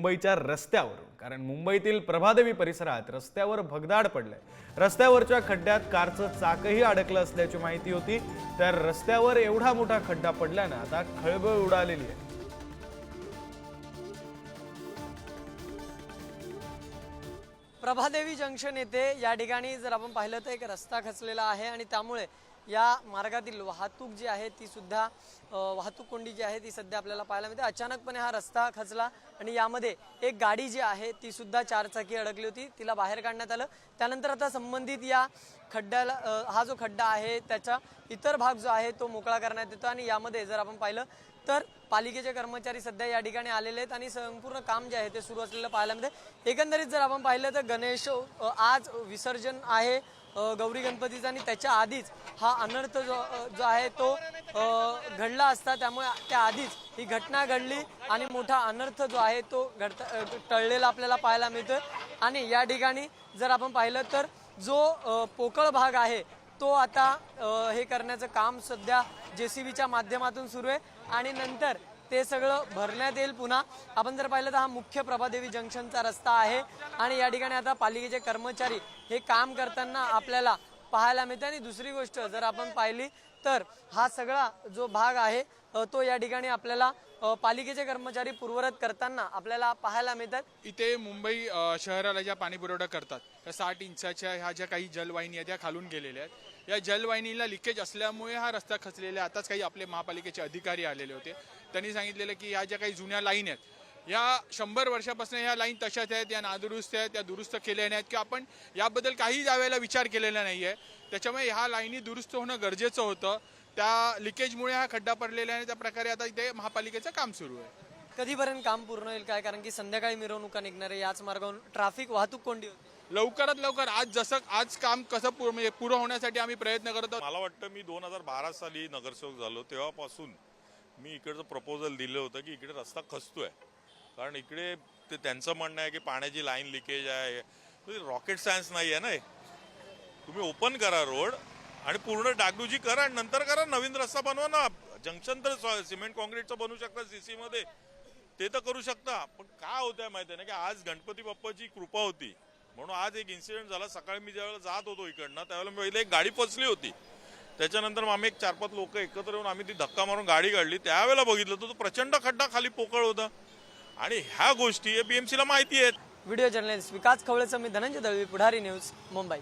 मुंबईच्या रस्त्यावरून कारण मुंबईतील प्रभादेवी परिसरात रस्त्यावर भगदाड पडलंय. रस्त्यावरच्या खड्ड्यात कारचं चाकही अडकलं असल्याची माहिती होती तर रस्त्यावर एवढा मोठा खड्डा पडल्यानं आता खळबळ उडालेली आहे. प्रभादेवी जंक्शन येथे या ठिकाणी जर आपण पाहिलं तर एक रस्ता खचलेला आहे आणि त्यामुळे या मार्गातील वाहतूक जी आहे ती सुद्धा वाहतूक कोंडी जी आहे ती सध्या आपल्याला पाहायला मिळते. अचानकपणे हा रस्ता खचला आणि यामध्ये एक गाडी जी आहे ती सुद्धा चारचाकी अडकली होती. तिला बाहेर काढण्यात आलं. त्यानंतर आता संबंधित या खड्ड्याला हा जो खड्डा आहे त्याचा इतर भाग जो आहे तो मोकळा करण्यात येतो आणि यामध्ये जर आपण पाहिलं तर पालिकेचे कर्मचारी सध्या या ठिकाणी आलेले आहेत आणि संपूर्ण काम जे आहे ते सुरू असलेलं पाहायला मिळते एकंदरीत जर आपण पाहिलं तर गणेश आज विसर्जन आहे गौरी गणपतीचा आणि त्याच्या आधीच हा अनर्थ जो जो आहे तो घडला असता. त्यामुळे त्या आधीच ही घटना घडली आणि मोठा अनर्थ जो आहे तो घडता टळलेला आपल्याला पाहायला मिळतोय. आणि या ठिकाणी जर आपण पाहिलं तर जो पोकळ भाग आहे तो आता हे करण्याचं काम सध्या जे सी बीच्या माध्यमातून सुरू आहे. आणि नंतर ते सगळं भरण्यात येईल पुन्हा. आपण जर पाहिलं तर हा मुख्य प्रभादेवी जंक्शनचा रस्ता आहे. आणि या ठिकाणी आता पालिकेचे कर्मचारी हे काम करताना आपल्याला पाहायला मिळते. आणि दुसरी गोष्ट जर आपण पाहिली तर हा सगळा जो भाग आहे तो या ठिकाणी आपल्याला पालिकेचे कर्मचारी पूर्वरत करताना आपल्याला पाहायला मिळतात. इथे मुंबई शहराला ज्या पाणी पुरवठा करतात त्या साठ इंचाच्या ह्या ज्या काही जलवाहिनी आहेत त्या खालून गेलेल्या आहेत. या जलवाहिनीला लिकेज असल्यामुळे हा रस्ता खचलेला आहे. आताच काही आपले महापालिकेचे अधिकारी आलेले होते. त्यांनी सांगितलेलं की ह्या ज्या काही जुन्या लाईन आहेत या शंभर वर्षापासून ह्या लाईन तशाच आहेत या नादुरुस्त आहेत त्या दुरुस्त केलेल्या नाहीत किंवा आपण याबद्दल काही यावेळेला विचार केलेला नाही आहे त्याच्यामुळे ह्या लाईनी दुरुस्त होणं गरजेचं होतं. त्या लिकेजमुळे हा खड्डा पडलेला आहे आणि त्या प्रकारे आता इथे महापालिकेचं काम सुरू आहे. कधीपर्यंत काम पूर्ण होईल काय? कारण की संध्याकाळी मिरवणुका निघणार आहे याच मार्गावरून ट्रॅफिक वाहतूक कोंडी होती. लवकरात लवकर आज जसं आज काम कसं पूर्ण म्हणजे पुरं होण्यासाठी आम्ही प्रयत्न करत आहोत. मला वाटतं मी दोन हजार बारा साली नगरसेवक झालो. तेव्हापासून मी इकडचं प्रपोजल दिलं होतं की इकडे रस्ता खचतोय. कारण इकडे ते त्यांचं म्हणणं आहे की पाण्याची लाईन लिकेज आहे. म्हणजे रॉकेट सायन्स नाही आहे ना हे. तुम्ही ओपन करा रोड आणि पूर्ण डागडुजी करा आणि नंतर करा नवीन रस्ता बनवा ना. जंक्शन तर सिमेंट कॉन्क्रीटचं बनवू शकता सीसीमध्ये ते तर करू शकता. पण काय होतंय माहिती आहे ना की आज गणपती बाप्पाची कृपा होती. म्हणून आज एक इन्सिडेंट झाला. सकाळी मी ज्यावेळेला जात होतो इकडनं त्यावेळेला मी पहिले एक गाडी फसली होती. त्याच्यानंतर मग आम्ही एक चार पाच लोक एकत्र येऊन आम्ही ती धक्का मारून गाडी काढली. त्यावेळेला बघितलं तर तो प्रचंड खड्डा खाली पोकळ होता. आणि ह्या गोष्टी बीएमसीला माहिती आहेत. व्हिडिओ जर्नलिस्ट विकास खवळेचं मी धनंजय दळवी पुढारी न्यूज मुंबई.